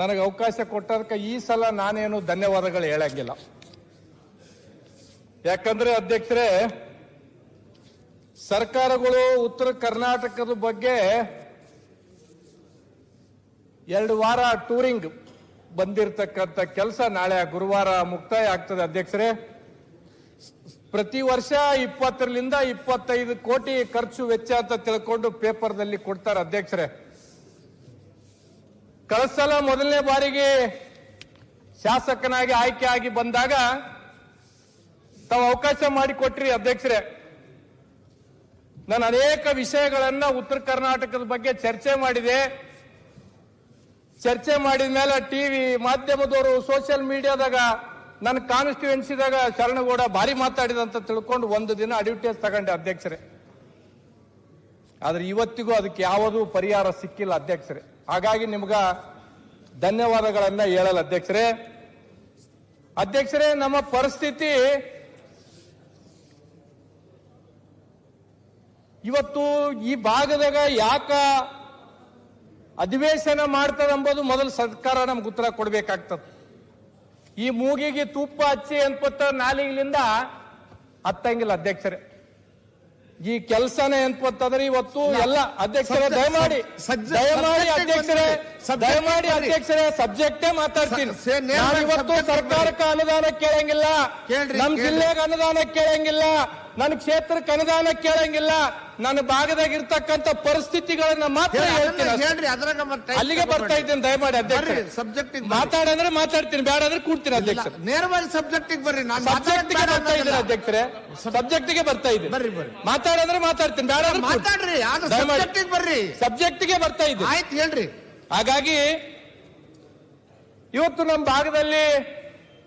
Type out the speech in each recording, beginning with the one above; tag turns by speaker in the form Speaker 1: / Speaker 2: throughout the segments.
Speaker 1: ನನಗೆ ಅವಕಾಶ ಕೊಟ್ಟದಕ್ಕೆ ಈ ಸಲ ನಾನೇನು ಧನ್ಯವಾದಗಳು ಹೇಳಂಗಿಲ್ಲ. ಯಾಕಂದ್ರೆ ಅಧ್ಯಕ್ಷರೇ, ಸರ್ಕಾರಗಳು ಉತ್ತರ ಕರ್ನಾಟಕದ ಬಗ್ಗೆ ಎರಡು ವಾರ ಟೂರಿಂಗ್ ಬಂದಿರತಕ್ಕಂಥ ಕೆಲಸ ನಾಳೆ ಗುರುವಾರ ಮುಕ್ತಾಯ ಆಗ್ತದೆ ಅಧ್ಯಕ್ಷರೇ. ಪ್ರತಿ ವರ್ಷ ಇಪ್ಪತ್ತರಿಂದ ಇಪ್ಪತ್ತೈದು ಕೋಟಿ ಖರ್ಚು ವೆಚ್ಚ ಅಂತ ತಿಳ್ಕೊಂಡು ಪೇಪರ್ದಲ್ಲಿ ಕೊಡ್ತಾರೆ ಅಧ್ಯಕ್ಷರೇ. ಕಳೆದ ಸಲ ಮೊದಲನೇ ಬಾರಿಗೆ ಶಾಸಕನಾಗಿ ಆಯ್ಕೆ ಆಗಿ ಬಂದಾಗ ತಾವು ಅವಕಾಶ ಮಾಡಿಕೊಟ್ರಿ ಅಧ್ಯಕ್ಷರೇ. ನಾನು ಅನೇಕ ವಿಷಯಗಳನ್ನ ಉತ್ತರ ಕರ್ನಾಟಕದ ಬಗ್ಗೆ ಚರ್ಚೆ ಮಾಡಿದೆ. ಚರ್ಚೆ ಮಾಡಿದ ಮೇಲೆ ಟಿವಿ ಮಾಧ್ಯಮದವರು ಸೋಷಿಯಲ್ ಮೀಡಿಯಾದಾಗ ನನ್ನ ಕಾನ್ಸ್ಟಿಟ್ಯೂನ್ಸಿದಾಗ ಶರಣಗೌಡ ಭಾರಿ ಮಾತಾಡಿದಂತ ತಿಳ್ಕೊಂಡು ಒಂದು ದಿನ ಅಡ್ವರ್ಟೈಸ್ ತಗೊಂಡೆ ಅಧ್ಯಕ್ಷರೇ. ಆದ್ರೆ ಇವತ್ತಿಗೂ ಅದಕ್ಕೆ ಯಾವುದೂ ಪರಿಹಾರ ಸಿಕ್ಕಿಲ್ಲ ಅಧ್ಯಕ್ಷರೇ. ಹಾಗಾಗಿ ನಿಮ್ಗ ಧನ್ಯವಾದಗಳನ್ನ ಹೇಳಲ್ಲ ಅಧ್ಯಕ್ಷರೇ. ಅಧ್ಯಕ್ಷರೇ, ನಮ್ಮ ಪರಿಸ್ಥಿತಿ ಇವತ್ತು ಈ ಭಾಗದಾಗ ಯಾಕ ಅಧಿವೇಶನ ಮಾಡ್ತದಂಬೋದು ಮೊದಲು ಸರ್ಕಾರ ನಮ್ಗೆ ಉತ್ತರ ಕೊಡ್ಬೇಕಾಗ್ತದೆ. ಈ ಮೂಗಿಗೆ ತುಪ್ಪ ಹಚ್ಚಿ ಅನ್ಪತ್ತ ನಾಲಿಗಿಲಿಂದ ಹತ್ತಂಗಿಲ್ಲ ಅಧ್ಯಕ್ಷರೇ. ಈ ಕೆಲಸನೇ ಅಂತಂದ್ರೆ ಇವತ್ತು ಎಲ್ಲ ಅಧ್ಯಕ್ಷರೇ ದಯಮಾಡಿ ದಯಮಾಡಿ ಅಧ್ಯಕ್ಷರೇ ದಯಮಾಡಿ. ಅಧ್ಯಕ್ಷರೇ ಸಬ್ಜೆಕ್ಟೇ ಮಾತಾಡ್ತೀನಿ. ಇವತ್ತು ಸರ್ಕಾರಕ್ಕೆ ಅನುದಾನ ಕೇಳಂಗಿಲ್ಲ. ನಮ್. ಜಿಲ್ಲೆಗೆ ಅನುದಾನ ಕೇಳಂಗಿಲ್ಲ. ನನ್ನ ಕ್ಷೇತ್ರಕ್ಕೆ ಅನುದಾನ ಕೇಳಂಗಿಲ್ಲ. ನನ್ನ ಭಾಗದಾಗ ಇರ್ತಕ್ಕಂಥ ಪರಿಸ್ಥಿತಿಗಳನ್ನ ಮಾತ್ರ ಹೇಳ್ತೀನಿ
Speaker 2: ಹೇಳ್ರಿ ಅದ್ರಾಗ ಮತ್ತೆ
Speaker 1: ಅಲ್ಲಿಗೆ ಬರ್ತಾ ಇದ್ದೀನಿ ದಯಮಾಡಿ ಅಧ್ಯಕ್ಷ
Speaker 2: ಸಬ್ಜೆಕ್ಟ್
Speaker 1: ಮಾತಾಡಂದ್ರೆ ಮಾತಾಡ್ತೀನಿ ಬೇಡ ಅಂದ್ರೆ ಕೂಡ್ತೀನಿ ಅಧ್ಯಕ್ಷ
Speaker 2: ನೇರವಾಗಿ ಸಬ್ಜೆಕ್ಟ್ ಬರ್ರಿ ನಾನು
Speaker 1: ಸಬ್ಜೆಕ್ಟ್ಗೆ ಬರ್ತಾ ಇದ್ದೀನಿ ಅಧ್ಯಕ್ಷರೇ. ಸಬ್ಜೆಕ್ಟ್ಗೆ ಬರ್ತಾ ಇದೆ
Speaker 2: ಬರ್ರಿ, ಬರ್ರಿ.
Speaker 1: ಮಾತಾಡಂದ್ರೆ ಮಾತಾಡ್ತೀನಿ ಬೇಡ ಅಂದ್ರೆ
Speaker 2: ಮಾತಾಡ್ರಿ ಆದ್ರೆ
Speaker 1: ದಯಮಾಡಿ.
Speaker 2: ಸಬ್ಜೆಕ್ಟ್ ಬರ್ರಿ.
Speaker 1: ಸಬ್ಜೆಕ್ಟ್ಗೆ ಬರ್ತಾ ಇದ್ದೀನಿ.
Speaker 2: ಆಯ್ತು ಹೇಳ್ರಿ.
Speaker 1: ಹಾಗಾಗಿ ಇವತ್ತು ನಮ್ಮ ಭಾಗದಲ್ಲಿ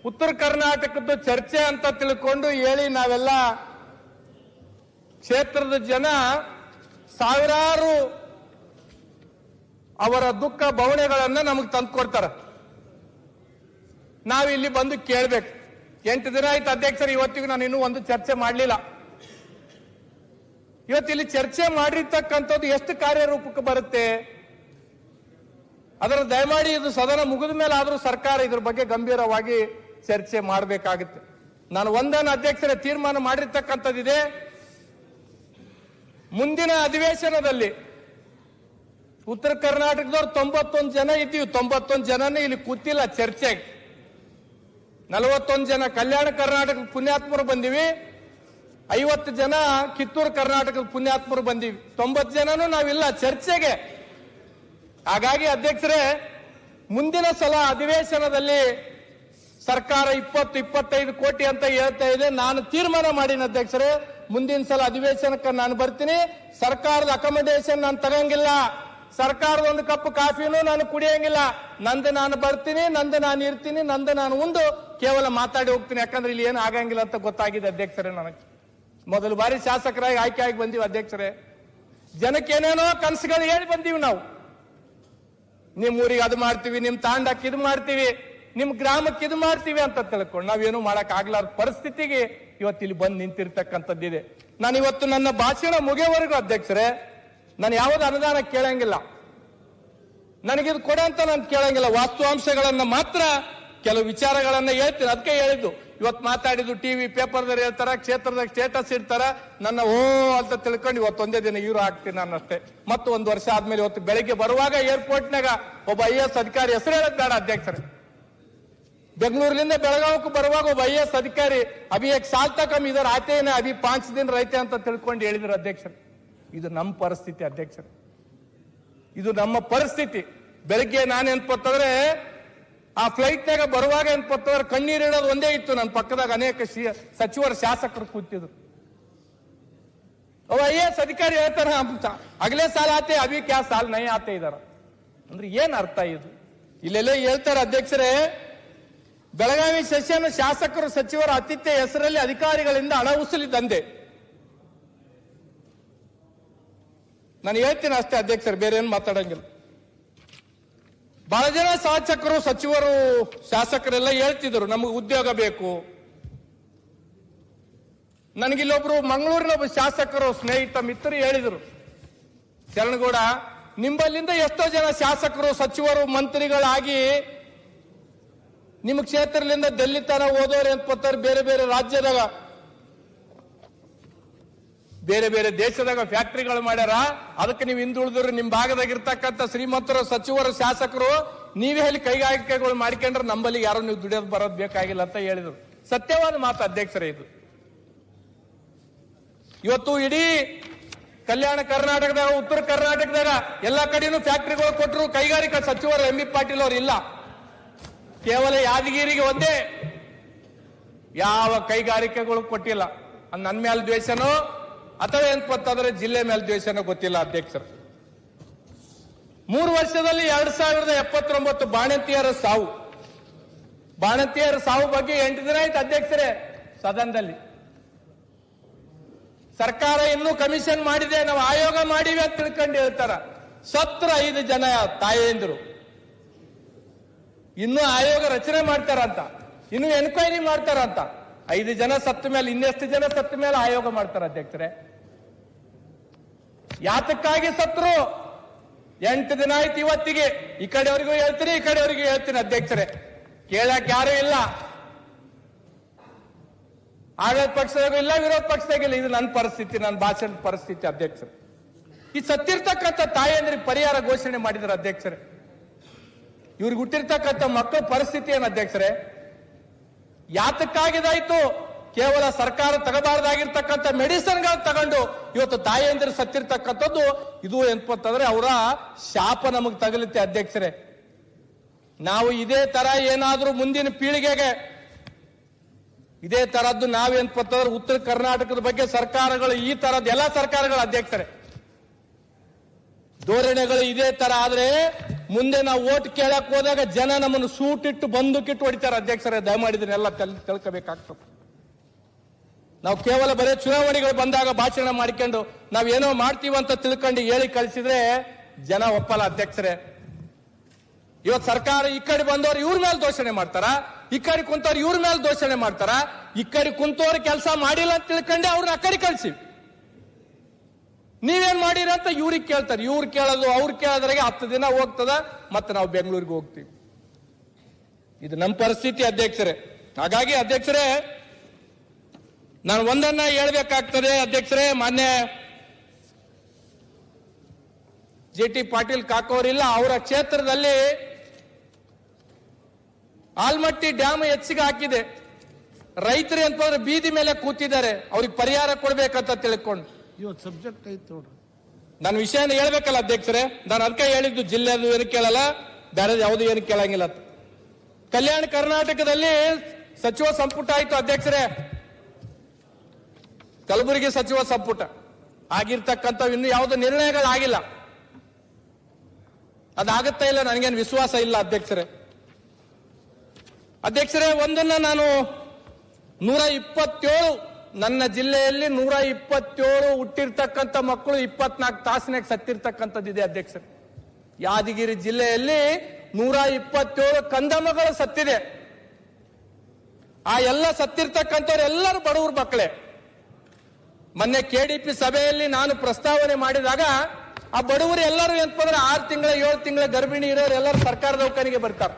Speaker 1: ಉತ್ತರ ಕರ್ನಾಟಕದ ಚರ್ಚೆ ಅಂತ ತಿಳ್ಕೊಂಡು ಹೇಳಿ ನಾವೆಲ್ಲ ಕ್ಷೇತ್ರದ ಜನ ಸಾವಿರಾರು ಅವರ ದುಃಖ ಭವಣೆಗಳನ್ನ ನಮಗೆ ತಂದು ನಾವು ಇಲ್ಲಿ ಬಂದು ಕೇಳ್ಬೇಕು. ಎಂಟು ದಿನ ಆಯ್ತು ಅಧ್ಯಕ್ಷರು, ಇವತ್ತಿಗೂ ನಾನು ಇನ್ನೂ ಒಂದು ಚರ್ಚೆ ಮಾಡಲಿಲ್ಲ. ಇವತ್ತು ಇಲ್ಲಿ ಚರ್ಚೆ ಮಾಡಿರ್ತಕ್ಕಂಥದ್ದು ಎಷ್ಟು ಕಾರ್ಯರೂಪಕ್ಕೆ ಬರುತ್ತೆ? ಅದರ ದಯಮಾಡಿ ಇದು ಸದನ ಮುಗಿದ ಮೇಲೆ ಆದರೂ ಸರ್ಕಾರ ಇದ್ರ ಬಗ್ಗೆ ಗಂಭೀರವಾಗಿ ಚರ್ಚೆ ಮಾಡಬೇಕಾಗುತ್ತೆ. ನಾನು ಒಂದನ್ನು ಅಧ್ಯಕ್ಷರೇ ತೀರ್ಮಾನ ಮಾಡಿರ್ತಕ್ಕಂಥದ್ದಿದೆ. ಮುಂದಿನ ಅಧಿವೇಶನದಲ್ಲಿ ಉತ್ತರ ಕರ್ನಾಟಕದವ್ರು ತೊಂಬತ್ತೊಂದು ಜನ ಇದ್ದೀವಿ. ತೊಂಬತ್ತೊಂದು ಜನನೇ ಇಲ್ಲಿ ಕೂತಿಲ್ಲ ಚರ್ಚೆಗೆ. ನಲವತ್ತೊಂದು ಜನ ಕಲ್ಯಾಣ ಕರ್ನಾಟಕದ ಪುಣ್ಯಾತ್ಮರು ಬಂದಿವಿ. ಐವತ್ತು ಜನ ಕಿತ್ತೂರು ಕರ್ನಾಟಕದ ಪುಣ್ಯಾತ್ಮರು ಬಂದಿವಿ. ತೊಂಬತ್ತು ಜನನೂ ನಾವಿಲ್ಲ ಚರ್ಚೆಗೆ. ಹಾಗಾಗಿ ಅಧ್ಯಕ್ಷರೇ, ಮುಂದಿನ ಸಲ ಅಧಿವೇಶನದಲ್ಲಿ ಸರ್ಕಾರ ಇಪ್ಪತ್ತು ಇಪ್ಪತ್ತೈದು ಕೋಟಿ ಅಂತ ಹೇಳ್ತಾ ಇದೆ. ನಾನು ತೀರ್ಮಾನ ಮಾಡಿನ ಅಧ್ಯಕ್ಷರೇ, ಮುಂದಿನ ಸಲ ಅಧಿವೇಶನಕ್ಕೆ ನಾನು ಬರ್ತೀನಿ. ಸರ್ಕಾರದ ಅಕಮಡೇಷನ್ ನಾನು ತಗಂಗಿಲ್ಲ. ಸರ್ಕಾರದ ಒಂದು ಕಪ್ ಕಾಫಿನೂ ನಾನು ಕುಡಿಯಂಗಿಲ್ಲ. ನಂದು ನಾನು ಬರ್ತೀನಿ, ನಂದು ನಾನು ಇರ್ತೀನಿ, ನಂದು ನಾನು ಒಂದು ಕೇವಲ ಮಾತಾಡಿ ಹೋಗ್ತೀನಿ. ಯಾಕಂದ್ರೆ ಇಲ್ಲಿ ಏನು ಆಗಂಗಿಲ್ಲ ಅಂತ ಗೊತ್ತಾಗಿದೆ ಅಧ್ಯಕ್ಷರೇ ನನಗೆ. ಮೊದಲು ಬಾರಿ ಶಾಸಕರಾಗಿ ಆಯ್ಕೆ ಆಗಿ ಬಂದೀವಿ ಅಧ್ಯಕ್ಷರೇ. ಜನಕ್ಕೆ ಏನೇನೋ ಕನಸುಗಳು ಹೇಳಿ ಬಂದೀವಿ ನಾವು. ನಿಮ್ ಊರಿಗೆ ಅದು ಮಾಡ್ತೀವಿ ನಿಮ್ ತಾಂಡಕ್ಕೆ ಇದು ಮಾಡ್ತೀವಿ. ನಿಮ್ ಗ್ರಾಮಕ್ಕೆ ಇದು ಮಾಡ್ತೀವಿ ಅಂತ ತಿಳ್ಕೊಂಡು ನಾವೇನು ಮಾಡಕ್ ಆಗ್ಲಾರ್ದ ಪರಿಸ್ಥಿತಿಗೆ ಇವತ್ತು ಇಲ್ಲಿ ಬಂದು ನಿಂತಿರ್ತಕ್ಕಂಥದ್ದಿದೆ. ನಾನು ಇವತ್ತು ನನ್ನ ಭಾಷಣ ಮುಗಿಯವರೆಗೂ ಅಧ್ಯಕ್ಷರೇ, ನಾನು ಯಾವ್ದು ಅನುದಾನ ಕೇಳಂಗಿಲ್ಲ. ನನಗಿದು ಕೊಡ ಅಂತ ನಾನು ಕೇಳಂಗಿಲ್ಲ. ವಾಸ್ತವಾಂಶಗಳನ್ನ ಮಾತ್ರ ಕೆಲವು ವಿಚಾರಗಳನ್ನ ಹೇಳ್ತೀನಿ. ಅದಕ್ಕೆ ಹೇಳಿದ್ದು ಇವತ್ತು ಮಾತಾಡಿದ್ದು ಟಿವಿ ಪೇಪರ್ದಲ್ಲಿ ಹೇಳ್ತಾರ, ಕ್ಷೇತ್ರದಾಗ ಸ್ಟೇಟಸ್ ಇಡ್ತಾರ, ನನ್ನ ಓ ಅಂತ ತಿಳ್ಕೊಂಡು ಇವತ್ತು ಒಂದೇ ದಿನ ಇವರು ಹಾಕ್ತೀನಿ ನಾನು ಅಷ್ಟೇ. ಮತ್ತು ಒಂದು ವರ್ಷ ಆದ್ಮೇಲೆ ಇವತ್ತು ಬೆಳಿಗ್ಗೆ ಬರುವಾಗ ಏರ್ಪೋರ್ಟ್ನಾಗ ಒಬ್ಬ ಐ ಎಸ್ ಅಧಿಕಾರಿ ಹೆಸರು ಬೇಡ ಅಧ್ಯಕ್ಷರೇ. ಬೆಂಗಳೂರಿನಿಂದ ಬೆಳಗಾವಕ್ಕೆ ಬರುವಾಗ ಒಬ್ಬ ಎಸ್ ಅಧಿಕಾರಿ ಅಭಿ ಎಕ್ ಸಾಲ್ ಇದರ ಆತೇನೆ ಅಭಿ ಪಾಂಚ್ ದಿನ ರೈತೆ ಅಂತ ತಿಳ್ಕೊಂಡು ಹೇಳಿದ್ರು ಅಧ್ಯಕ್ಷರು. ಇದು ನಮ್ಮ ಪರಿಸ್ಥಿತಿ ಅಧ್ಯಕ್ಷರು. ಇದು ನಮ್ಮ ಪರಿಸ್ಥಿತಿ. ಬೆಳಗ್ಗೆ ನಾನು ಏನ್ಪತ್ತಂದ್ರೆ ಆ ಫ್ಲೈಟ್ನಾಗ ಬರುವಾಗ ಏನ್ಪತ್ತಂದ್ರೆ ಕಣ್ಣೀರು ಇಡೋದು ಒಂದೇ ಇತ್ತು ನನ್ನ ಪಕ್ಕದಾಗ ಅನೇಕ ಸಚಿವರು, ಶಾಸಕರು ಕೂತಿದ್ರು. ಅವ ಐ ಎಸ್ ಅಧಿಕಾರಿ ಹೇಳ್ತಾರ ಅಗಲೇ ಸಾಲ ಆತೆ, ಅಭಿ ಕ್ಯಾ ಸಾಲ್ ನೈ ಆತೆ ಇದಾರ. ಅಂದ್ರೆ ಏನ್ ಅರ್ಥ ಇದು? ಇಲ್ಲೆಲ್ಲ ಹೇಳ್ತಾರೆ ಅಧ್ಯಕ್ಷರೇ ಬೆಳಗಾವಿ ಸೆಷನ್ ಶಾಸಕರು ಸಚಿವರ ಆತಿಥ್ಯ ಹೆಸರಲ್ಲಿ ಅಧಿಕಾರಿಗಳಿಂದ ಹಣ ಉಸಲಿ ದಂಧೆ. ನಾನು ಹೇಳ್ತೀನಿ ಅಷ್ಟೇ ಅಧ್ಯಕ್ಷರು, ಬೇರೆ ಏನು ಮಾತಾಡಂಗಿಲ್ಲ. ಬಹಳ ಜನ ಶಾಸಕರು, ಸಚಿವರು, ಶಾಸಕರೆಲ್ಲ ಹೇಳ್ತಿದ್ರು, ನಮಗೆ ಉದ್ಯೋಗ ಬೇಕು. ನನಗಿಲ್ಲೊಬ್ರು ಮಂಗಳೂರಿನ ಒಬ್ಬ ಶಾಸಕರು, ಸ್ನೇಹಿತ ಮಿತ್ರರು ಹೇಳಿದರು. ಶರಣಗೌಡ, ನಿಂಬಲ್ಲಿಂದ ಎಷ್ಟೋ ಜನ ಶಾಸಕರು, ಸಚಿವರು, ಮಂತ್ರಿಗಳಾಗಿ ನಿಮ್ಮ ಕ್ಷೇತ್ರದಿಂದ ಡೆಲ್ಲಿ ತನ ಹೋದವ್ರು ಅಂತ ಬೇರೆ ಬೇರೆ ರಾಜ್ಯದಾಗ, ಬೇರೆ ಬೇರೆ ದೇಶದಾಗ ಫ್ಯಾಕ್ಟರಿಗಳು ಮಾಡ್ಯಾರ. ಅದಕ್ಕೆ ನೀವು ಹಿಂದುಳಿದ್ರು ನಿಮ್ ಭಾಗದಾಗ ಇರ್ತಕ್ಕಂಥ ಶ್ರೀಮಂತರು, ಸಚಿವರು, ಶಾಸಕರು, ನೀವೇ ಅಲ್ಲಿ ಕೈಗಾರಿಕೆಗಳು ಮಾಡ್ಕೊಂಡ್ರೆ ನಮ್ಮಲ್ಲಿ ಯಾರು ನೀವು ದುಡಿಯೋದು ಬರೋದು ಬೇಕಾಗಿಲ್ಲ ಅಂತ ಹೇಳಿದ್ರು. ಸತ್ಯವಾದ ಮಾತು, ಅಧ್ಯಕ್ಷರೇ ಇದು. ಇವತ್ತು ಇಡೀ ಕಲ್ಯಾಣ ಕರ್ನಾಟಕದಾಗ, ಉತ್ತರ ಕರ್ನಾಟಕದಾಗ ಎಲ್ಲಾ ಕಡೆನೂ ಫ್ಯಾಕ್ಟರಿಗಳು ಕೊಟ್ಟರು ಕೈಗಾರಿಕಾ ಸಚಿವರು ಎಂ ಬಿ ಪಾಟೀಲ್ ಅವರು ಇಲ್ಲ. ಕೇವಲ ಯಾದಗಿರಿಗೆ ಒಂದೇ. ಯಾವ ಕೈಗಾರಿಕೆಗಳು ಕೊಟ್ಟಿಲ್ಲ. ನನ್ನ ಮೇಲೆ ದ್ವೇಷನೋ, ಅಥವಾ ಏನಪ್ಪಂತಂದ್ರೆ ಜಿಲ್ಲೆ ಮೇಲೆ ದ್ವೇಷನೋ ಗೊತ್ತಿಲ್ಲ ಅಧ್ಯಕ್ಷರು. ಮೂರು ವರ್ಷದಲ್ಲಿ ಎರಡ್ ಸಾವಿರದ ಎಪ್ಪತ್ತೊಂಬತ್ತು ಬಾಣಂತಿಯರ ಸಾವು. ಬಾಣಂತಿಯರ ಸಾವು ಬಗ್ಗೆ ಎಂಟು ದಿನ ಆಯ್ತು ಅಧ್ಯಕ್ಷರೇ ಸದನದಲ್ಲಿ. ಸರ್ಕಾರ ಇನ್ನೂ ಕಮಿಷನ್ ಮಾಡಿದೆ, ನಾವು ಆಯೋಗ ಮಾಡಿವೆ ಅಂತ ತಿಳ್ಕೊಂಡು ಹೇಳ್ತಾರ. ಸತ್ರ ಐದು ಜನ ತಾಯಂದ್ರು. ಇನ್ನೂ ಆಯೋಗ ರಚನೆ ಮಾಡ್ತಾರಂತ. ಇನ್ನು ಎನ್ಕ್ವೈರಿ ಮಾಡ್ತಾರಂತ. ಐದು ಜನ ಸತ್ತ ಮೇಲೆ, ಇನ್ನೆಷ್ಟು ಜನ ಸತ್ತ ಮೇಲೆ ಆಯೋಗ ಮಾಡ್ತಾರ ಅಧ್ಯಕ್ಷರೇ. ಯಾತಕ್ಕಾಗಿ ಸತ್ರು? ಎಂಟು ದಿನ ಆಯ್ತು ಇವತ್ತಿಗೆ. ಈ ಕಡೆಯವರಿಗೂ ಹೇಳ್ತೀನಿ, ಈ ಕಡೆಯವರಿಗೂ ಹೇಳ್ತೀನಿ ಅಧ್ಯಕ್ಷರೇ. ಕೇಳಕ್ ಯಾರು ಇಲ್ಲ. ಆಡಳಿತ ಪಕ್ಷದಾಗೂ ಇಲ್ಲ, ವಿರೋಧ ಪಕ್ಷದಾಗಿಲ್ಲ ಇದು ನನ್ನ ಪರಿಸ್ಥಿತಿ ನನ್ನ ಭಾಷಣದ ಪರಿಸ್ಥಿತಿ ಅಧ್ಯಕ್ಷರು. ಈ ಸತ್ತಿರ್ತಕ್ಕಂಥ ತಾಯಂದ್ರಿಗೆ ಪರಿಹಾರ ಘೋಷಣೆ ಮಾಡಿದ್ರು ಅಧ್ಯಕ್ಷರೇ. ಇವ್ರಿಗೆ ಹುಟ್ಟಿರ್ತಕ್ಕಂಥ ಮಕ್ಕಳ ಪರಿಸ್ಥಿತಿ ಏನು ಅಧ್ಯಕ್ಷರೇ ಯಾತಕ್ಕಾಗಿದಾಯ್ತು ಕೇವಲ ಸರ್ಕಾರ ತಗಬಾರ್ದಾಗಿರ್ತಕ್ಕಂಥ ಮೆಡಿಸಿನ್ಗಳು ತಗೊಂಡು ಇವತ್ತು ತಾಯಂದಿರು ಸತ್ತಿರ್ತಕ್ಕಂಥದ್ದು ಇದು ಎಂತಂದ್ರೆ ಅವರ ಶಾಪ ನಮಗೆ ತಗಲುತ್ತೆ ಅಧ್ಯಕ್ಷರೇ. ನಾವು ಇದೇ ತರ ಏನಾದ್ರೂ ಮುಂದಿನ ಪೀಳಿಗೆಗೆ ಇದೇ ತರದ್ದು ನಾವೇನ್ಪತ್ತಂದ್ರೆ ಉತ್ತರ ಕರ್ನಾಟಕದ ಬಗ್ಗೆ ಸರ್ಕಾರಗಳು ಈ ತರದ್ ಎಲ್ಲ ಸರ್ಕಾರಗಳ ಅಧ್ಯಕ್ಷರೇ. ಧೋರಣೆಗಳು ಇದೇ ತರ ಆದ್ರೆ ಮುಂದೆ ನಾವು ಓಟ್ ಕೇಳಕ್ ಹೋದಾಗ ಜನ ನಮ್ಮನ್ನು ಸೂಟಿಟ್ಟು ಬಂದೂಕಿಟ್ಟು ಹೊಡಿತಾರೆ. ಅಧ್ಯಕ್ಷರೇ ದಯಮಾಡಿದನ್ನೆಲ್ಲ ತಿಳ್ಕೊಬೇಕಾಗ್ತದೆ. ನಾವು ಕೇವಲ ಬರೀ ಚುನಾವಣೆಗಳು ಬಂದಾಗ ಭಾಷಣ ಮಾಡ್ಕೊಂಡು ನಾವೇನೋ ಅಂತ ತಿಳ್ಕೊಂಡು ಹೇಳಿ ಕಳಿಸಿದ್ರೆ ಜನ ಒಪ್ಪಲ್ಲ ಅಧ್ಯಕ್ಷರೇ. ಇವತ್ತು ಸರ್ಕಾರ ಈ ಕಡೆ ಬಂದವರು ಇವ್ರ ಮೇಲೆ ದೋಷಣೆ ಮಾಡ್ತಾರ? ಈ ಕಡೆ ಕುಂತವ್ರು ಇವ್ರ ಮೇಲೆ ದೋಷಣೆ ಮಾಡ್ತಾರ? ಈ ಕಡೆ ಕುಂತವ್ರು ಕೆಲಸ ಮಾಡಿಲ್ಲ ಅಂತ ತಿಳ್ಕೊಂಡೆ ಅವ್ರನ್ನ ಆ ಕಡೆ ಕಳ್ಸಿ. ನೀವೇನ್ ಮಾಡಿರ ಅಂತ ಇವ್ರಿಗೆ ಕೇಳ್ತಾರೆ. ಇವ್ರು ಕೇಳೋದು, ಅವ್ರು ಕೇಳೋದ್ರಾಗೆ ಹತ್ತು ದಿನ ಹೋಗ್ತದ, ಮತ್ತೆ ನಾವು ಬೆಂಗಳೂರಿಗೆ ಹೋಗ್ತೀವಿ. ಇದು ನಮ್ಮ ಪರಿಸ್ಥಿತಿ ಅಧ್ಯಕ್ಷರೇ. ಹಾಗಾಗಿ ಅಧ್ಯಕ್ಷರೇ, ನಾನು ಒಂದನ್ನ ಹೇಳ್ಬೇಕಾಗ್ತದೆ ಅಧ್ಯಕ್ಷರೇ, ಮಾನ್ಯ ಜೆ ಟಿ ಪಾಟೀಲ್ ಕಾಕೋರಿಲ್ಲ, ಅವರ ಕ್ಷೇತ್ರದಲ್ಲಿ ಆಲ್ಮಟ್ಟಿ ಡ್ಯಾಮ್ ಹೆಚ್ಚಿಗೆ ಹಾಕಿದೆ. ರೈತರು ಅಂತಂದ್ರೆ ಬೀದಿ ಮೇಲೆ ಕೂತಿದ್ದಾರೆ. ಅವ್ರಿಗೆ ಪರಿಹಾರ ಕೊಡ್ಬೇಕಂತ ತಿಳ್ಕೊಂಡು.
Speaker 2: ಇವತ್ತು ಸಬ್ಜೆಕ್ಟ್ ಐತೆ ನೋಡ್ರಿ.
Speaker 1: ನಾನು ವಿಷಯನ ಹೇಳ್ಬೇಕಲ್ಲ ಅಧ್ಯಕ್ಷರೇ, ನಾನು ಅದಕ್ಕೆ ಹೇಳಿದ್ದು ಜಿಲ್ಲೆದು ಏನು ಕೇಳಲ್ಲ, ಬೇರೆ ಯಾವುದು ಏನು ಕೇಳಂಗಿಲ್ಲ ಕಲ್ಯಾಣ ಕರ್ನಾಟಕದಲ್ಲಿ ಸಚಿವ ಸಂಪುಟ ಆಯ್ತು ಅಧ್ಯಕ್ಷರೇ. ಕಲಬುರಗಿ ಸಚಿವ ಸಂಪುಟ. ಆಗಿರ್ತಕ್ಕಂಥ ಇನ್ನು ಯಾವುದೇ ನಿರ್ಣಯಗಳಾಗಿಲ್ಲ ಅದಾಗುತ್ತಾ ಇಲ್ಲ, ನನಗೇನು ವಿಶ್ವಾಸ ಇಲ್ಲ ಅಧ್ಯಕ್ಷರೇ. ಅಧ್ಯಕ್ಷರೇ, ಒಂದನ್ನ ನಾನು ನೂರ ಇಪ್ಪತ್ತೇಳು ನನ್ನ ಜಿಲ್ಲೆಯಲ್ಲಿ ನೂರ ಇಪ್ಪತ್ತೇಳು ಹುಟ್ಟಿರ್ತಕ್ಕಂಥ ಮಕ್ಕಳು ಇಪ್ಪತ್ನಾಲ್ಕು ತಾಸಿನಾಗ ಸತ್ತಿರ್ತಕ್ಕಂಥದ್ದಿದೆ ಅಧ್ಯಕ್ಷರು. ಯಾದಗಿರಿ ಜಿಲ್ಲೆಯಲ್ಲಿ ನೂರ ಇಪ್ಪತ್ತೇಳು ಕಂದಮಗಳು ಸತ್ತಿದೆ. ಆ ಎಲ್ಲ ಸತ್ತಿರ್ತಕ್ಕಂಥವ್ರು ಎಲ್ಲರೂ ಬಡವ್ರ ಮಕ್ಕಳೇ. ಮೊನ್ನೆ ಕೆಡಿಪಿ ಸಭೆಯಲ್ಲಿ ನಾನು ಪ್ರಸ್ತಾವನೆ ಮಾಡಿದಾಗ ಆ ಬಡವರು ಎಲ್ಲರೂ ಏನಪ್ಪಂದ್ರೆ ಆರು ತಿಂಗಳ, ಏಳು ತಿಂಗಳ ಗರ್ಭಿಣಿ ಇರೋರು ಎಲ್ಲರೂ ಸರ್ಕಾರಿ ದವಾಖಾನಿಗೆ ಬರ್ತಾರೆ.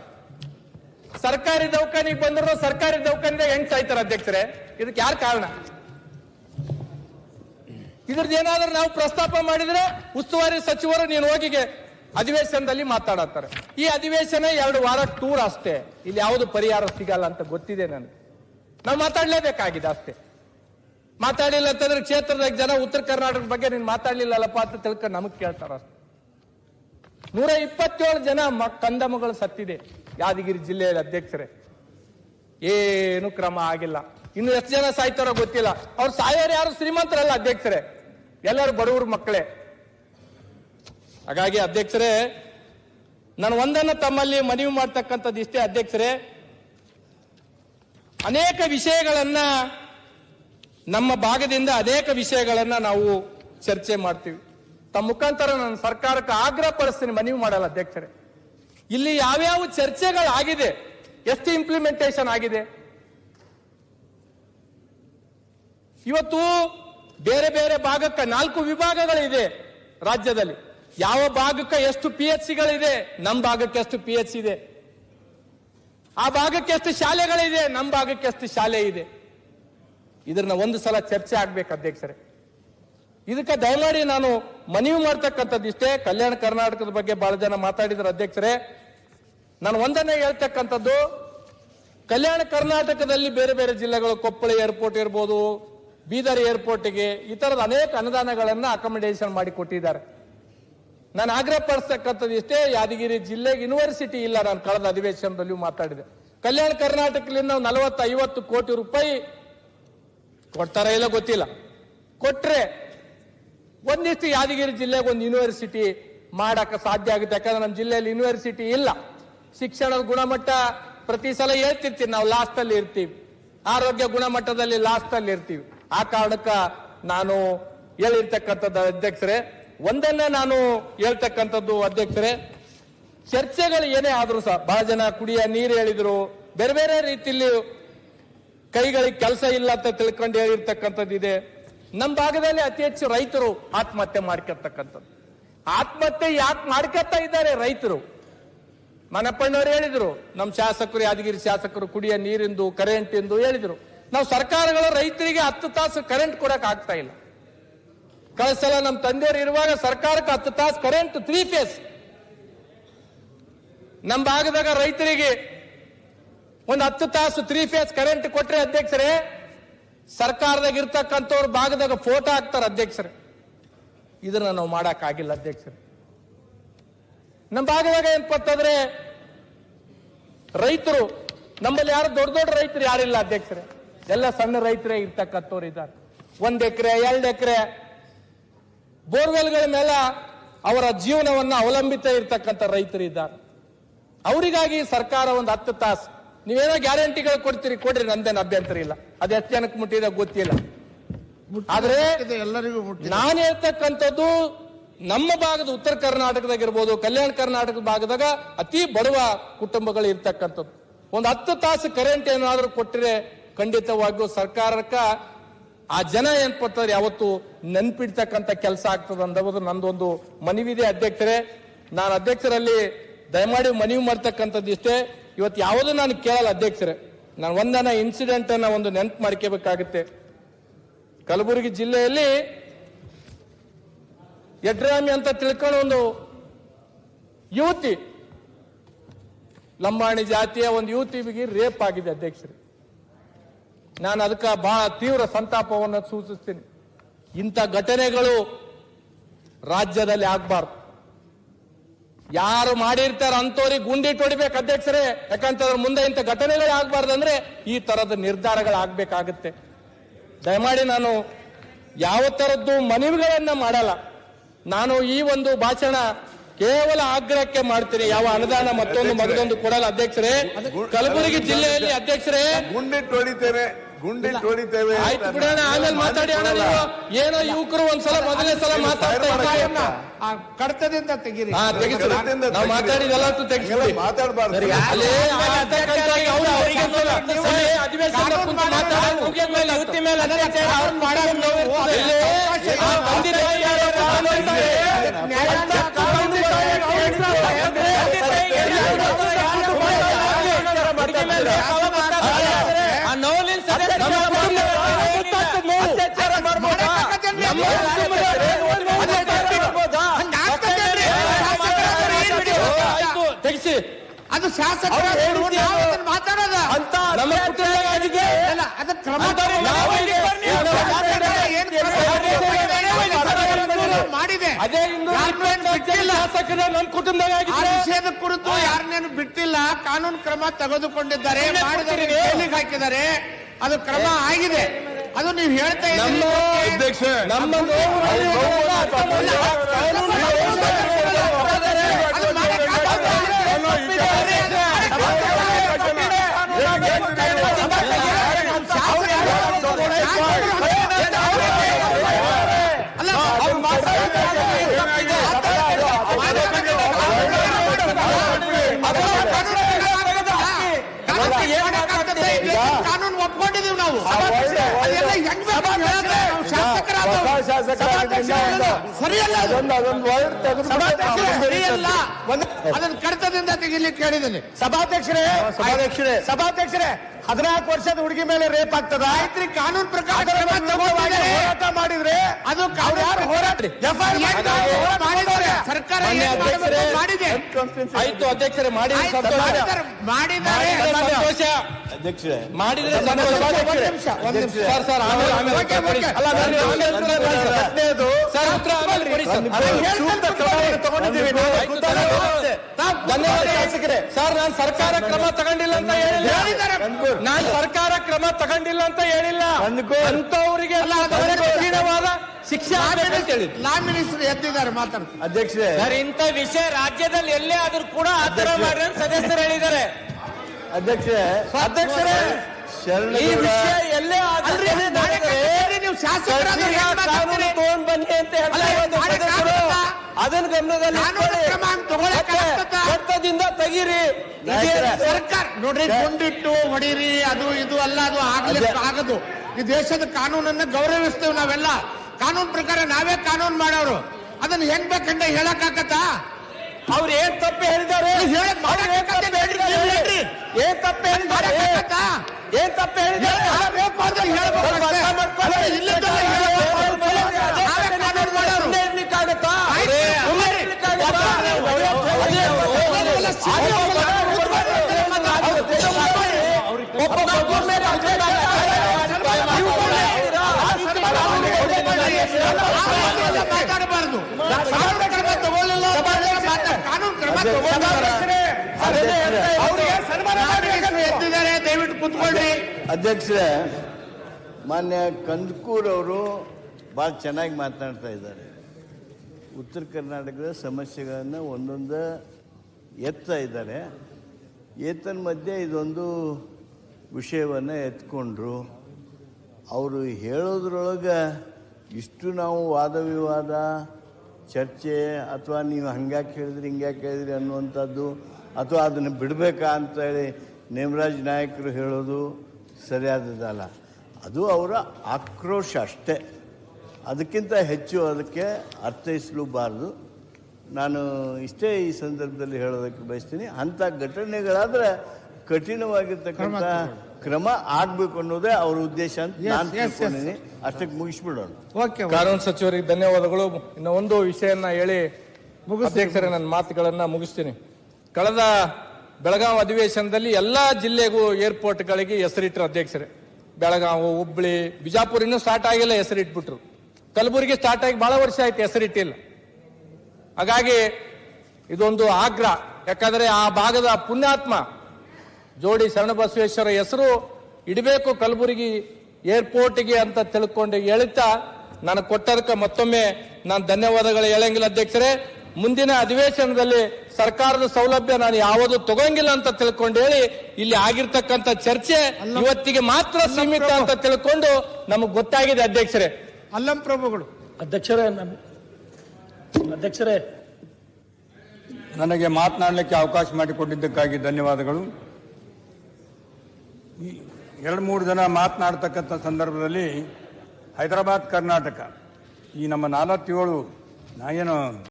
Speaker 1: ಸರ್ಕಾರಿ ದೌಖಾನಿಗೆ ಬಂದ್ರು ಸರ್ಕಾರಿ ದವಾಖಾನಿದಾಗ ಹೆಂಗ್ ಸಾಯ್ತಾರೆ ಅಧ್ಯಕ್ಷರೇ? ಇದಕ್ಕೆ ಯಾರು ಕಾರಣ? ಇದ್ರದ್ದು ಏನಾದರೂ ನಾವು ಪ್ರಸ್ತಾಪ ಮಾಡಿದ್ರೆ ಉಸ್ತುವಾರಿ ಸಚಿವರು ನೀನು ಹೋಗಿಗೆ ಅಧಿವೇಶನದಲ್ಲಿ ಮಾತಾಡತ್ತಾರೆ. ಈ ಅಧಿವೇಶನ ಎರಡು ವಾರ ಟೂರ್ ಅಷ್ಟೇ. ಇಲ್ಲಿ ಯಾವುದು ಪರಿಹಾರ ಸಿಗಲ್ಲ ಅಂತ ಗೊತ್ತಿದೆ ನನಗೆ. ನಾವು ಮಾತಾಡ್ಲೇಬೇಕಾಗಿದೆ ಅಷ್ಟೇ. ಮಾತಾಡಿಲ್ಲ ಅಂತಂದ್ರೆ ಕ್ಷೇತ್ರದಾಗ ಜನ ಉತ್ತರ ಕರ್ನಾಟಕದ ಬಗ್ಗೆ ನೀನು ಮಾತಾಡ್ಲಿಲ್ಲಲ್ಲಪ್ಪ ಅಂತ ತಿಳ್ಕೊಂಡು ನಮಗ್ ಕೇಳ್ತಾರ ನೂರ ಇಪ್ಪತ್ತೇಳು ಜನ ಕಂದಮಗಳು ಸತ್ತಿದೆ. ಯಾದಗಿರಿ ಜಿಲ್ಲೆಯ ಅಧ್ಯಕ್ಷರೇ. ಏನು ಕ್ರಮ ಆಗಿಲ್ಲ. ಇನ್ನು ಎಷ್ಟು ಜನ ಸಾಯ್ತಾರೋ ಗೊತ್ತಿಲ್ಲ. ಅವ್ರು ಸಾಯೋರು ಯಾರು? ಶ್ರೀಮಂತರಲ್ಲ ಅಧ್ಯಕ್ಷರೇ. ಎಲ್ಲರೂ ಬಡವರು ಮಕ್ಕಳೇ. ಹಾಗಾಗಿ ಅಧ್ಯಕ್ಷರೇ, ನಾನು ಒಂದನ್ನು ತಮ್ಮಲ್ಲಿ ಮನವಿ ಮಾಡ್ತಕ್ಕಂಥದ್ದು ಇಷ್ಟೇ ಅಧ್ಯಕ್ಷರೇ. ಅನೇಕ ವಿಷಯಗಳನ್ನ ನಮ್ಮ ಭಾಗದಿಂದ ಅನೇಕ ವಿಷಯಗಳನ್ನ ನಾವು ಚರ್ಚೆ ಮಾಡ್ತೀವಿ. ತಮ್ಮ ಮುಖಾಂತರ ನಾನು ಸರ್ಕಾರಕ್ಕೆ ಆಗ್ರಹ ಪಡಿಸ್ತೀನಿ, ಮನವಿ ಮಾಡಲ್ಲ ಅಧ್ಯಕ್ಷರೇ. ಇಲ್ಲಿ ಯಾವ್ಯಾವ ಚರ್ಚೆಗಳಾಗಿದೆ ಎಷ್ಟು ಇಂಪ್ಲಿಮೆಂಟೇಷನ್ ಆಗಿದೆ. ಇವತ್ತು ಬೇರೆ ಬೇರೆ ಭಾಗಕ್ಕೆ ನಾಲ್ಕು ವಿಭಾಗಗಳಿದೆ ರಾಜ್ಯದಲ್ಲಿ. ಯಾವ ಭಾಗಕ್ಕೆ ಎಷ್ಟು ಪಿ ಎಚ್ ಸಿಗಳಿದೆ ನಮ್ಮ ಭಾಗಕ್ಕೆ ಎಷ್ಟು ಪಿ ಎಚ್ ಇದೆ? ಆ ಭಾಗಕ್ಕೆ ಎಷ್ಟು ಶಾಲೆಗಳಿದೆ? ನಮ್ಮ ಭಾಗಕ್ಕೆ ಎಷ್ಟು ಶಾಲೆ ಇದೆ? ಇದನ್ನ ಒಂದು ಸಲ ಚರ್ಚೆ ಆಗ್ಬೇಕು ಅಧ್ಯಕ್ಷರೇ. ಇದಕ್ಕೆ ದಯಮಾಡಿ ನಾನು ಮನವಿ ಮಾಡ್ತಕ್ಕಂಥದ್ದು ಇಷ್ಟೇ. ಕಲ್ಯಾಣ ಕರ್ನಾಟಕದ ಬಗ್ಗೆ ಬಹಳ ಜನ ಮಾತಾಡಿದ್ರು ಅಧ್ಯಕ್ಷರೇ. ನಾನು ಒಂದನ್ನೇ ಹೇಳ್ತಕ್ಕಂಥದ್ದು, ಕಲ್ಯಾಣ ಕರ್ನಾಟಕದಲ್ಲಿ ಬೇರೆ ಬೇರೆ ಜಿಲ್ಲೆಗಳು ಕೊಪ್ಪಳ, ಏರ್ಪೋರ್ಟ್ ಇರ್ಬೋದು ಬೀದರ್ ಏರ್ಪೋರ್ಟ್ಗೆ ಈ ತರದ ಅನೇಕ ಅನುದಾನಗಳನ್ನು ಅಕಾಮಿಡೇಷನ್ ಮಾಡಿ ಕೊಟ್ಟಿದ್ದಾರೆ. ನಾನು ಆಗ್ರಹ ಪಡಿಸ್ತಕ್ಕಂಥದ್ದು ಇಷ್ಟೇ, ಯಾದಗಿರಿ ಜಿಲ್ಲೆಗೆ ಯೂನಿವರ್ಸಿಟಿ ಇಲ್ಲ ನಾನು ಕಳೆದ ಅಧಿವೇಶನದಲ್ಲಿ ಮಾತಾಡಿದೆ. ಕಲ್ಯಾಣ ಕರ್ನಾಟಕದಿಂದ ನಲವತ್ತು ಐವತ್ತು ಕೋಟಿ ರೂಪಾಯಿ ಕೊಡ್ತಾರ ಇಲ್ಲ ಗೊತ್ತಿಲ್ಲ. ಕೊಟ್ರೆ ಒಂದಿಷ್ಟು ಯಾದಗಿರಿ ಜಿಲ್ಲೆಗೆ ಒಂದು ಯೂನಿವರ್ಸಿಟಿ ಮಾಡಕ್ಕೆ ಸಾಧ್ಯ ಆಗುತ್ತೆ. ಯಾಕಂದ್ರೆ ನಮ್ಮ ಜಿಲ್ಲೆಯಲ್ಲಿ ಯೂನಿವರ್ಸಿಟಿ ಇಲ್ಲ. ಶಿಕ್ಷಣದ ಗುಣಮಟ್ಟ ಪ್ರತಿ ಸಲ ಹೇಳ್ತಿರ್ತೀವಿ, ನಾವು ಲಾಸ್ಟಲ್ಲಿ ಇರ್ತೀವಿ. ಆರೋಗ್ಯ ಗುಣಮಟ್ಟದಲ್ಲಿ ಲಾಸ್ಟಲ್ಲಿ ಇರ್ತೀವಿ. ಆ ಕಾರಣಕ್ಕ ನಾನು ಹೇಳಿರ್ತಕ್ಕಂಥದ್ದು ಅಧ್ಯಕ್ಷರೇ, ಒಂದನ್ನೇ ನಾನು ಹೇಳ್ತಕ್ಕಂಥದ್ದು ಅಧ್ಯಕ್ಷರೇ, ಚರ್ಚೆಗಳು ಏನೇ ಆದ್ರೂ ಸಹ, ಬಹಳ ಜನ ಕುಡಿಯ ನೀರು ಹೇಳಿದ್ರು, ಬೇರೆ ಬೇರೆ ರೀತಿಯಲ್ಲಿ ಕೈಗಳಿಗೆ ಕೆಲಸ ಇಲ್ಲ ಅಂತ ತಿಳ್ಕೊಂಡು ಹೇಳಿರ್ತಕ್ಕಂಥದ್ದು ಇದೆ. ನಮ್ಮ ಭಾಗದಲ್ಲಿ ಅತಿ ಹೆಚ್ಚು ರೈತರು ಆತ್ಮಹತ್ಯೆ ಮಾಡ್ಕೊತಕ್ಕಂಥದ್ದು. ಆತ್ಮಹತ್ಯೆ ಯಾಕೆ ಮಾಡ್ಕೊತಾ ಇದ್ದಾರೆ ರೈತರು? ಮನಪ್ಪಣ್ಣವ್ರು ಹೇಳಿದ್ರು ನಮ್ಮ ಶಾಸಕರು, ಯಾದಗಿರಿ ಶಾಸಕರು ಕುಡಿಯ ನೀರಿಂದು ಕರೆಂಟ್ ಎಂದು ಹೇಳಿದ್ರು. ನಾವು ಸರ್ಕಾರಗಳು ರೈತರಿಗೆ ಹತ್ತು ತಾಸು ಕರೆಂಟ್ ಕೊಡಕ್ ಆಗ್ತಾ ಇಲ್ಲ. ಕಳಿಸಲ ಸಲ ನಮ್ಮ ತಂದೆಯವರು ಇರುವಾಗ ಸರ್ಕಾರಕ್ಕೆ ಹತ್ತು ತಾಸು ಕರೆಂಟ್ ತ್ರೀ ಫೇಸ್ ನಮ್ಮ ಭಾಗದಾಗ ರೈತರಿಗೆ ಒಂದು ಹತ್ತು ತಾಸು ತ್ರೀ ಫೇಸ್ ಕರೆಂಟ್ ಕೊಟ್ರೆ ಅಧ್ಯಕ್ಷರೇ, ಸರ್ಕಾರದಾಗ ಇರ್ತಕ್ಕಂಥವ್ರ ಭಾಗದಾಗ ಫೋಟೋ ಹಾಕ್ತಾರೆ ಅಧ್ಯಕ್ಷರೇ. ಇದನ್ನ ನಾವು ಮಾಡಕ್ ಆಗಿಲ್ಲ ಅಧ್ಯಕ್ಷರೇ. ನಮ್ಮ ಭಾಗದಾಗ ಏನ್ ಅಂತಂದ್ರೆ ರೈತರು, ನಮ್ಮಲ್ಲಿ ಯಾರು ದೊಡ್ಡ ದೊಡ್ಡ ರೈತರು ಯಾರಿಲ್ಲ ಅಧ್ಯಕ್ಷರೇ. ಎಲ್ಲ ಸಣ್ಣ ರೈತರೇ ಇರ್ತಕ್ಕಂಥವ್ರು ಇದ್ದಾರೆ. ಒಂದ್ ಎಕರೆ ಎರಡು ಎಕರೆ ಬೋರ್ವೆಲ್ಗಳ ಮೇಲೆ ಅವರ ಜೀವನವನ್ನ ಅವಲಂಬಿತ ಇರ್ತಕ್ಕಂಥ ರೈತರು ಇದ್ದಾರೆ. ಅವರಿಗಾಗಿ ಸರ್ಕಾರ ಒಂದು ಹತ್ತು ತಾಸು ನೀವೇನೋ ಗ್ಯಾರಂಟಿಗಳು ಕೊಡ್ತೀರಿ ಕೊಡ್ರಿ ನಂದೇನು ಅಭ್ಯಂತರ ಇಲ್ಲ. ಅದು ಎಷ್ಟು ಜನಕ್ಕೆ ಮುಟ್ಟಿದೆ ಗೊತ್ತಿಲ್ಲ. ಆದ್ರೆ
Speaker 2: ಎಲ್ಲರಿಗೂ
Speaker 1: ನಾನು ಹೇಳ್ತಕ್ಕಂಥದ್ದು ನಮ್ಮ ಭಾಗದ ಉತ್ತರ ಕರ್ನಾಟಕದಾಗ ಇರ್ಬೋದು ಕಲ್ಯಾಣ ಕರ್ನಾಟಕದ ಭಾಗದಾಗ ಅತಿ ಬಡವ ಕುಟುಂಬಗಳು ಇರ್ತಕ್ಕಂಥದ್ದು. ಒಂದು ಹತ್ತು ತಾಸು ಕರೆಂಟ್ ಏನಾದರೂ ಕೊಟ್ಟರೆ ಖಂಡಿತವಾಗಿಯೂ ಸರ್ಕಾರಕ್ಕ ಆ ಜನ ಏನ್ಪಡ್ತಾರೆ ಯಾವತ್ತು ನೆನ್ಪಿಡ್ತಕ್ಕಂಥ ಕೆಲಸ ಆಗ್ತದೆ ಅನ್ನೋದು ನಂದೊಂದು ಮನವಿದೆ ಅಧ್ಯಕ್ಷರೇ. ನಾನು ಅಧ್ಯಕ್ಷರಲ್ಲಿ ದಯಮಾಡಿ ಮನವಿ ಮಾಡ್ತಕ್ಕಂಥದ್ದು ಇಷ್ಟೇ. ಇವತ್ತು ಯಾವುದು ನಾನು ಕೇಳಲ್ಲ ಅಧ್ಯಕ್ಷರೇ. ನಾನು ಒಂದನ ಇನ್ಸಿಡೆಂಟ್ ಅನ್ನ ಒಂದು ನೆನ್ಪು ಮಾಡ್ಕೋಬೇಕಾಗುತ್ತೆ. ಕಲಬುರಗಿ ಜಿಲ್ಲೆಯಲ್ಲಿ ಯಡ್ರಾಮಿ ಅಂತ ತಿಳ್ಕೊಂಡು ಒಂದು ಯುವತಿ. ಲಂಬಾಣಿ ಜಾತಿಯ ಒಂದು ಯುವತಿ ರೇಪ್ ಆಗಿದೆ ಅಧ್ಯಕ್ಷರು. ನಾನು ಅದಕ್ಕೆ ಬಹಳ ತೀವ್ರ ಸಂತಾಪವನ್ನು ಸೂಚಿಸ್ತೀನಿ. ಇಂಥ ಘಟನೆಗಳು ರಾಜ್ಯದಲ್ಲಿ ಆಗ್ಬಾರ್ದು. ಯಾರು ಮಾಡಿರ್ತಾರ ಅಂತವ್ರಿಗೆ ಗುಂಡಿಟ್ಟು ಹೊಡಿಬೇಕು ಅಧ್ಯಕ್ಷರೇ. ಯಾಕಂತಂದ್ರೆ ಮುಂದೆ ಇಂಥ ಘಟನೆಗಳು ಆಗ್ಬಾರ್ದಂದ್ರೆ ಈ ತರದ ನಿರ್ಧಾರಗಳು ಆಗ್ಬೇಕಾಗತ್ತೆ ದಯಮಾಡಿ ನಾನು ಯಾವ ತರದ್ದು ಮನವಿಗಳನ್ನ ಮಾಡಲ್ಲ. ನಾನು ಈ ಒಂದು ಭಾಷಣ ಕೇವಲ ಆಗ್ರಹಕ್ಕೆ ಮಾಡ್ತೀನಿ. ಯಾವ ಅನುದಾನ ಮತ್ತೊಂದು ಮಗದೊಂದು ಕೊಡಲ್ಲ. ಅಧ್ಯಕ್ಷರೇ ಕಲಬುರಗಿ ಜಿಲ್ಲೆಯಲ್ಲಿ ಅಧ್ಯಕ್ಷರೇ
Speaker 3: ಗುಂಡಿ ಹೊಡಿತೇವೆ ಗುಂಡಿಟ್ಟು ಹೊಡಿತೇವೆ
Speaker 1: ಆಯ್ತು ಬಿಡೋಣ ಆಮೇಲೆ ಮಾತಾಡಿ ಅಣ್ಣ ನೀವು. ಏನೋ ಯುವಕರು ಒಂದ್ಸಲ ಮೊದಲನೇ ಸಲ ಮಾತಾಡ್ತಾ ಇದ್ದಾರೆ.
Speaker 2: ಆ ಕಡತದಿಂದ ತೆಗೀರಿ.
Speaker 1: ಹಾ ತೆಗಿಸ್ರಿ ನಾವು
Speaker 3: ಮಾತಾಡಬಾರ್ದು.
Speaker 1: ಅಲ್ಲಿ ಆ ಅಧ್ಯಕ್ಷರಾಗಿ ಅವ್ರು ಅವರಿಗೆ ಮೇಲೆ ಅಲ್ಲಿ ಅಧಿವೇಶನ ಕುಂತು ಮಾತಾಡೋದು ಮುಗಿದ ಮೇಲೆ ಯುವತಿ ಮೇಲೆ ಅತ್ಯಾಚಾರ ಅವ್ರು ಮಾಡೋದು ನಾವು ಇಲ್ಲಿ ಆ ಬಂದಿದ್ದ ಯಾರು ಕಾನೂನು ಇದ್ದಾರೆ. ಆ ತೆಗಿಸಿ.
Speaker 2: ಅದು ಶಾಸಕ
Speaker 1: ಅವ್ರು ಏನು?
Speaker 2: ಅದನ್ನ ಮಾತಾಡೋದ.
Speaker 1: ಅಂತ ನಮ್ಮ
Speaker 2: ಅದ ಕ್ರಮ ಮಾಡಿದೆ.
Speaker 1: ಅದೇ
Speaker 2: ಬಿಟ್ಟಿಲ್ಲ.
Speaker 1: ಶಾಸಕರ ನಮ್ಮ ಕುಟುಂಬದಾಗ
Speaker 2: ಆ
Speaker 1: ಆಗಿದೆ
Speaker 2: ವಿಷಯದ ಕುರಿತು ಯಾರನ್ನೇನು ಬಿಟ್ಟಿಲ್ಲ. ಕಾನೂನು ಕ್ರಮ ತೆಗೆದುಕೊಂಡಿದ್ದಾರೆ. ಹಾಕಿದ್ದಾರೆ. ಅದು ಕ್ರಮ ಆಗಿದೆ. ಅದು ನೀವು ಹೇಳ್ತಾ
Speaker 1: ನಮ್ಮ
Speaker 2: ಇದ್ದೀರಿ
Speaker 3: ಅಧ್ಯಕ್ಷ
Speaker 1: ನಮ್ಮ ನೋವು
Speaker 2: ಅದು ಮಾಡಕ್ಕಾಗಲ್ಲ. ಅಲ್ಲ ಅವ್ರು ಕಾನೂನು ಒಪ್ಕೊಂಡು ಮಾಡಿದೀವಿ ನಾವು
Speaker 3: ಆ ಒಳ್ಳೆ-
Speaker 2: ಅದೆಲ್ಲ ಹೆಂಗ್ ಬೇಕು ಅಂತ ಹೇಳಿದ್ರೆ ನಾವು ಶಾಸಕರಾದವ್ರು.
Speaker 3: ಹೊಸ ಶಾಸಕರಾಗಿದ್ದರಿಂದ
Speaker 2: ಸಭಾಧ್ಯಕ್ಷರು ಸರಿಯಲ್ಲ ಅದು.
Speaker 3: ಅದೊಂದು ಅದೊಂದು ವರ್ಡ್ ತೆಗೆದು
Speaker 2: ಸರಿಯಲ್ಲ ಅದನ್ನ ಕಡತದಿಂದ ತೆಗಿಲಿಕ್ಕೆ ಹೇಳಿದ್ದೀನಿ
Speaker 4: ಸಭಾಧ್ಯಕ್ಷರೇ
Speaker 3: ಸಭಾಧ್ಯಕ್ಷರೇ.
Speaker 4: ಸಭಾಧ್ಯಕ್ಷರೇ ಹದಿನಾಲ್ಕು ವರ್ಷದ ಹುಡುಗಿ ಮೇಲೆ ರೇಪ್ ಆಗ್ತದ?
Speaker 2: ಆಯ್ತ್ರಿ ಕಾನೂನು ಪ್ರಕಾರ
Speaker 4: ಮಾಡಿದ್ರೆ
Speaker 2: ಅದು
Speaker 4: ಹೋರಾಟ.
Speaker 2: ಸರ್ಕಾರ ಮಾಡಿದೆ.
Speaker 1: ಆಯ್ತು ಅಧ್ಯಕ್ಷರೇ ಮಾಡಿ
Speaker 2: ಮಾಡಿದ್ದಾರೆ,
Speaker 1: ಸಂತೋಷ.
Speaker 3: ಅಧ್ಯಕ್ಷರೇ
Speaker 1: ಮಾಡಿದ್ರೆ ಸಂತೋಷ.
Speaker 2: ನಿಮಿಷ ಒಂದ್ ನಿಮಿಷ
Speaker 1: ಸರ್ ಸರ್ ಆಮೇಲೆ ಆಮೇಲೆ ಸರ್. ಉತ್ತರ ಆಮೇಲೆ ಸರ್
Speaker 4: ತಗೊಂಡಿದ್ದೀವಿ
Speaker 1: ನಾನು ಸರ್ಕಾರ ಕ್ರಮ ತಗೊಂಡಿಲ್ಲ ಅಂತ ಹೇಳಿಲ್ಲ.
Speaker 2: ಹೇಳಿದ್ದಾರೆ.
Speaker 1: ನಾನು ಸರ್ಕಾರ ಕ್ರಮ ತಗೊಂಡಿಲ್ಲ ಅಂತ ಹೇಳಿಲ್ಲ.
Speaker 3: ಅಂದ್ಕೋ.
Speaker 1: ಅಂತವರಿಗೆ ಕಠಿಣವಾದ ಶಿಕ್ಷೆ ಆಗ್ಬೇಕು ಅಂತ ಹೇಳಿದ್ದು
Speaker 2: ಲಾ ಮಿನಿಸ್ಟರ್ ಎದ್ದಿದ್ದಾರೆ ಮಾತಾಡ್ತಾರೆ
Speaker 3: ಅಧ್ಯಕ್ಷರೇ
Speaker 1: ಸರ್ ಇಂಥ ವಿಷಯ ರಾಜ್ಯದಲ್ಲಿ ಎಲ್ಲೇ ಆದ್ರೂ ಕೂಡ ಆತರ ಮಾಡ್ರಿ ಅಂತ ಸದಸ್ಯರು ಹೇಳಿದ್ದಾರೆ
Speaker 3: ಅಧ್ಯಕ್ಷರೇ
Speaker 1: ಅಧ್ಯಕ್ಷರೇ ಈ
Speaker 3: ಶರಣಗೌಡ
Speaker 1: ವಿಷಯ ಎಲ್ಲೇ ಆದ್ರೂ
Speaker 2: ಅಲ್ರಿ, ನಾಳೆ ಕಚೇರಿ ನೀವು ಶಾಸಕರಾದ್ರೆ ಏನ್ ಮಾತಾಡ್ತೀರಿ?
Speaker 1: ತಗೊಂಡ್ ಬನ್ನಿ ಅಂತ
Speaker 2: ಹೇಳಿದ್ರು
Speaker 1: ಹೇಳ್ತಾ ಇರೋದು
Speaker 2: ನಾಳೆ
Speaker 1: ಸದಸ್ಯರು.
Speaker 2: ಕಾನೂನಾ?
Speaker 1: ಅದನ್ನ ಗಮನದಲ್ಲಿ
Speaker 2: ಕಾನೂನು
Speaker 1: ಇಟ್ಕೊಳ್ಳಿ.
Speaker 2: ಕ್ರಮ ತಗೊಳಕ್ಕೆ
Speaker 1: ಮತ್ತೆ
Speaker 2: ಆಗ್ತದಾ?
Speaker 1: ಚಟ್ಟದಿಂದ ತೆಗೀರಿ
Speaker 3: ನಾಯಕರೇ.
Speaker 2: ಸರ್ಕಾರ ನೋಡ್ರಿ ಗುಂಡಿಟ್ಟು ಹೊಡೀರಿ ಅದು ಇದು ಅಲ್ಲ ಅದು ಆಗ್ಲಿ
Speaker 3: ಅದೇ.
Speaker 2: ಆಗದು ಈ ದೇಶದ ಕಾನೂನನ್ನ ಗೌರವಿಸ್ತೇವೆ ನಾವೆಲ್ಲ ಕಾನೂನು ಪ್ರಕಾರ ನಾವೇ ಕಾನೂನು ಮಾಡೋರು ಅದನ್ನ ಹೆಂಗ್ ಬೇಕಂತ ಹೇಳಕ್ ಆಗತ್ತಾ
Speaker 1: ಅವ್ರು ಏನ್ ತಪ್ಪು ಹೇಳಿದವ್ರು ಏನ್ ತಪ್ಪು ಹೇಳಿದ್ದಾರೆ? ಏನ್ ತಪ್ಪು ಹೇಳಿದ್ದಾರೆ
Speaker 2: ಮಾಡಕ್ಕಾಗತ್ತಾ?
Speaker 1: ಏನ್ ತಪ್ಪು ಹೇಳಿದ್ದಾರೆ
Speaker 2: ಹೇಳ- ರೇಪ್ ಮಾಡಿದ್ರೆ ಹೇಳ್ಬೇಕು
Speaker 1: ಸ್ವಲ್ಪ
Speaker 2: ಅಷ್ಟೇ.
Speaker 1: ಅರ್ಥ ಮಾಡ್ಕೊಳ್ಳಿ.
Speaker 2: ಅಲ್ಲ, ಇಲ್ಲಿದ್ದವ್ರು ಹೇಳ್ಬೇಕು. ನಾವೇ ಕಾನೂನು ಮಾಡೋರು.
Speaker 1: ಸುಮ್ನೆ ಇರ್ಲಿಕ್ಕಾಗತ್ತಾ?
Speaker 2: ಆಯ್ತು,
Speaker 1: ಸುಮ್ನೆ
Speaker 2: ಸುಮ್ನೆ
Speaker 1: ಇರ್ಲಿಕ್ಕಾಗತ್ತಾ?
Speaker 2: ಅದೇ,
Speaker 1: ಅದೇ,
Speaker 2: ಸೀರೆ
Speaker 1: ಒಬ್ಬ ಮಗು ಮೇಲೆ ಅತ್ಯಾಚಾರ
Speaker 2: ನಾವೆಲ್ಲ ಮಾತಾಡಬಾರ್ದು. ಕಾನೂನು ಕ್ರಮ ಎದ್ದಿದ್ದಾರೆ ದಯವಿಟ್ಟು ಕುತ್ಕೊಳ್ಳಿ.
Speaker 3: ಅಧ್ಯಕ್ಷರೇ ಮಾನ್ಯ ಕಂದಕೂರ್ ಅವರು ಭಾಳ ಚೆನ್ನಾಗಿ ಮಾತನಾಡ್ತಾ ಇದ್ದಾರೆ. ಉತ್ತರ ಕರ್ನಾಟಕದ ಸಮಸ್ಯೆಗಳನ್ನು ಒಂದೊಂದು ಎತ್ತಾ ಇದ್ದಾರೆ. ಏತನ್ ಮಧ್ಯೆ ಇದೊಂದು ವಿಷಯವನ್ನು ಎತ್ಕೊಂಡ್ರು. ಅವರು ಹೇಳೋದ್ರೊಳಗೆ ಇಷ್ಟು ನಾವು ವಾದ ವಿವಾದ, ಚರ್ಚೆ, ಅಥವಾ ನೀವು ಹಂಗ್ಯಾಕೆ ಹೇಳಿದ್ರಿ, ಹಿಂಗ್ಯಾಕೆ ಹೇಳಿದ್ರಿ ಅನ್ನುವಂಥದ್ದು, ಅಥವಾ ಅದನ್ನು ಬಿಡಬೇಕಾ ಅಂತೇಳಿ ನೇಮರಾಜ್ ನಾಯಕರು ಹೇಳೋದು ಸರಿಯಾದದಲ್ಲ ಅದು ಅವರ ಆಕ್ರೋಶ ಅಷ್ಟೇ. ಅದಕ್ಕಿಂತ ಹೆಚ್ಚು ಅದಕ್ಕೆ ಅರ್ಥೈಸಲೂಬಾರ್ದು. ನಾನು ಇಷ್ಟೇ ಈ ಸಂದರ್ಭದಲ್ಲಿ ಹೇಳೋದಕ್ಕೆ ಬಯಸ್ತೀನಿ, ಅಂಥ ಘಟನೆಗಳಾದ್ರೆ ಕಠಿಣವಾಗಿರ್ತಕ್ಕಂಥ ಕ್ರಮ ಆಗ್ಬೇಕು ಅನ್ನೋದೇ ಅವ್ರ ಉದ್ದೇಶ ಅಂತ
Speaker 2: Yes,
Speaker 3: ನಾನು
Speaker 2: yes, yes.
Speaker 3: ತಿಳ್ಕೊಂಡಿದ್ದೀನಿ. ಅಷ್ಟಕ್ಕೆ ಮುಗಿಸ್ಬಿಡೋಣ.
Speaker 2: ಓಕೆ
Speaker 1: ಕಾನೂನು ಸಚಿವರಿಗೆ ಧನ್ಯವಾದಗಳು. ಇನ್ನು ಒಂದು ವಿಷಯನ್ನ ಹೇಳಿ ಅಧ್ಯಕ್ಷರೇ ನನ್ನ ಮಾತುಗಳನ್ನ ಮುಗಿಸ್ತೀನಿ. ಕಳೆದ ಬೆಳಗಾವಿ ಅಧಿವೇಶನದಲ್ಲಿ ಎಲ್ಲಾ ಜಿಲ್ಲೆಗೂ ಏರ್ಪೋರ್ಟ್ಗಳಿಗೆ ಹೆಸರಿಟ್ಟರು ಅಧ್ಯಕ್ಷರೇ. ಬೆಳಗಾವಿ ಹುಬ್ಳಿ ಬಿಜಾಪುರ ಇನ್ನೂ ಸ್ಟಾರ್ಟ್ ಆಗಿಲ್ಲ ಹೆಸರಿಟ್ಬಿಟ್ರು. ಕಲಬುರಗಿ ಸ್ಟಾರ್ಟ್ ಆಗಿ ಬಹಳ ವರ್ಷ ಆಯ್ತು ಹೆಸರಿಟ್ಟಿಲ್ಲ. ಹಾಗಾಗಿ ಇದೊಂದು ಆಗ್ರಹ. ಯಾಕಂದ್ರೆ ಆ ಭಾಗದ ಪುಣ್ಯಾತ್ಮ ಜೋಡಿ ಶರಣಬಸವೇಶ್ವರ ಹೆಸರು ಇಡಬೇಕು ಕಲಬುರಗಿ ಏರ್ಪೋರ್ಟ್ಗೆ ಅಂತ ತಿಳ್ಕೊಂಡು ಹೇಳುತ್ತಾ ನಾನು ಕೊಟ್ಟದಕ್ಕೆ ಮತ್ತೊಮ್ಮೆ ನಾನು ಧನ್ಯವಾದಗಳು ಹೇಳಂಗಿಲ್ಲ ಅಧ್ಯಕ್ಷರೇ. ಮುಂದಿನ ಅಧಿವೇಶನದಲ್ಲಿ ಸರ್ಕಾರದ ಸೌಲಭ್ಯ ನಾನು ಯಾವುದು ತಗೋಂಗಿಲ್ಲ ಅಂತ ತಿಳ್ಕೊಂಡು ಹೇಳಿ ಇಲ್ಲಿ ಆಗಿರ್ತಕ್ಕಂಥ ಚರ್ಚೆ ಇವತ್ತಿಗೆ ಮಾತ್ರ ಸೀಮಿತ ಅಂತ ತಿಳ್ಕೊಂಡು ನಮಗೆ ಗೊತ್ತಾಗಿದೆ ಅಧ್ಯಕ್ಷರೇ.
Speaker 2: ಅಲ್ಲಂ ಪ್ರಭುಗಳು.
Speaker 5: ಅಧ್ಯಕ್ಷರೇ ಅಧ್ಯಕ್ಷರೇ.
Speaker 6: ನನಗೆ ಮಾತನಾಡಲಿಕ್ಕೆ ಅವಕಾಶ ಮಾಡಿಕೊಟ್ಟಿದ್ದಕ್ಕಾಗಿ ಧನ್ಯವಾದಗಳು. ಈ ಎರಡು ಮೂರು ಜನ ಮಾತನಾಡ್ತಕ್ಕಂಥ ಸಂದರ್ಭದಲ್ಲಿ ಹೈದರಾಬಾದ್ ಕರ್ನಾಟಕ ಈ ನಮ್ಮ ನಾಲ್ವತ್ತೇಳು ನಾ ಏನು